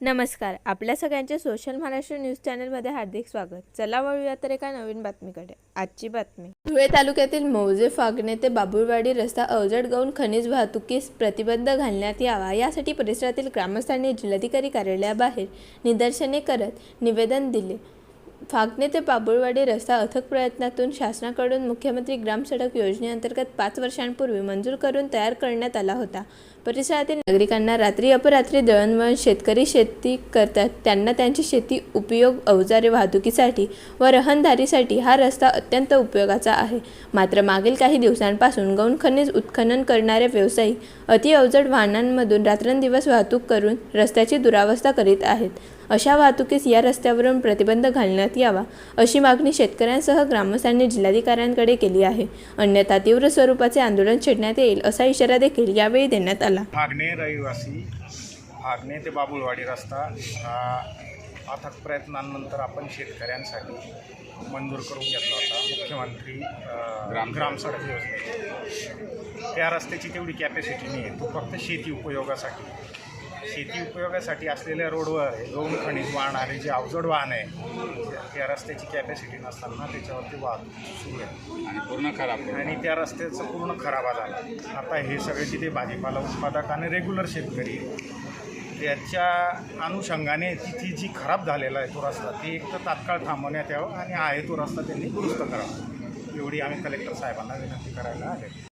नमस्कार आपल्या सगळ्यांचे सोशल महाराष्ट्र न्यूज चॅनलमध्ये हार्दिक स्वागत. चला वळूया तर एका नवीन बातमीकडे. आजची बातमी. धुळे तालुक्यातील मौजे फागणे ते बाबुळवाडी रस्ता अवजड गाऊन खनिज वाहतुकीस प्रतिबंध घालण्यात यावा यासाठी परिसरातील ग्रामस्थांनी जिल्हाधिकारी कार्यालयाबाहेर निदर्शने करत निवेदन दिले. फागणे ते बाबुळवाडी रस्ता अथक प्रयत्नातून शासनाकडून मुख्यमंत्री ग्रामसडक योजनेअंतर्गत पाच वर्षांपूर्वी मंजूर करून तयार करण्यात आला होता. परिसरातील नागरिकांना रात्री अपरात्री दळणवळण शेतकरी शेती करतात. त्यांना त्यांची शेती उपयोग अवजारे वाहतुकीसाठी व रहनदारीसाठी हा रस्ता अत्यंत उपयोगाचा आहे. मात्र मागील काही दिवसांपासून गौण खनिज उत्खनन करणारे व्यावसायिक अति अवजड वाहनांमधून रात्रंदिवस वाहतूक करून रस्त्याची दुरावस्था करीत आहेत. अशा वाहतुकीस या रस्त्यावरून प्रतिबंध घालण्यात यावा अशी मागणी शेतकऱ्यांसह ग्रामस्थांनी जिल्हाधिकाऱ्यांकडे केली आहे. अन्यथा तीव्र स्वरूपाचे आंदोलन छेडण्यात येईल असा इशारा देखील यावेळी देण्यात आला. फागणे रहिवासी फागणे ते बाबुळवाडी रस्ता हा अथक प्रयत्नांनंतर आपण शेतकऱ्यांसाठी मंजूर करून घेतला होता. मुख्यमंत्री ग्राम ग्रामसडक योजनेत त्या रस्त्याची तेवढी कॅपॅसिटी नाही आहे तो फक्त शेती उपयोगासाठी शेती उपयोगासाठी असलेल्या रोडवर गौण खनिज वाहणारे जे अवजड वाहन आहे त्या रस्त्याची कॅपॅसिटी नसताना त्याच्यावरती वाहतूक सुरू आहे. आणि पूर्ण खराब आणि त्या रस्त्याचा पूर्ण खराबा झाला आता हे सगळे तिथे भाजीपाला उत्पादक आणि रेग्युलर शेतकरी त्याच्या अनुषंगाने तिथे जी खराब झालेला आहे तो रस्ता ते एक तर तात्काळ थांबवण्यात यावं आणि आहे तो रस्ता त्यांनी दुरुस्त करावा. एवढी आम्ही कलेक्टर साहेबांना विनंती करायला आले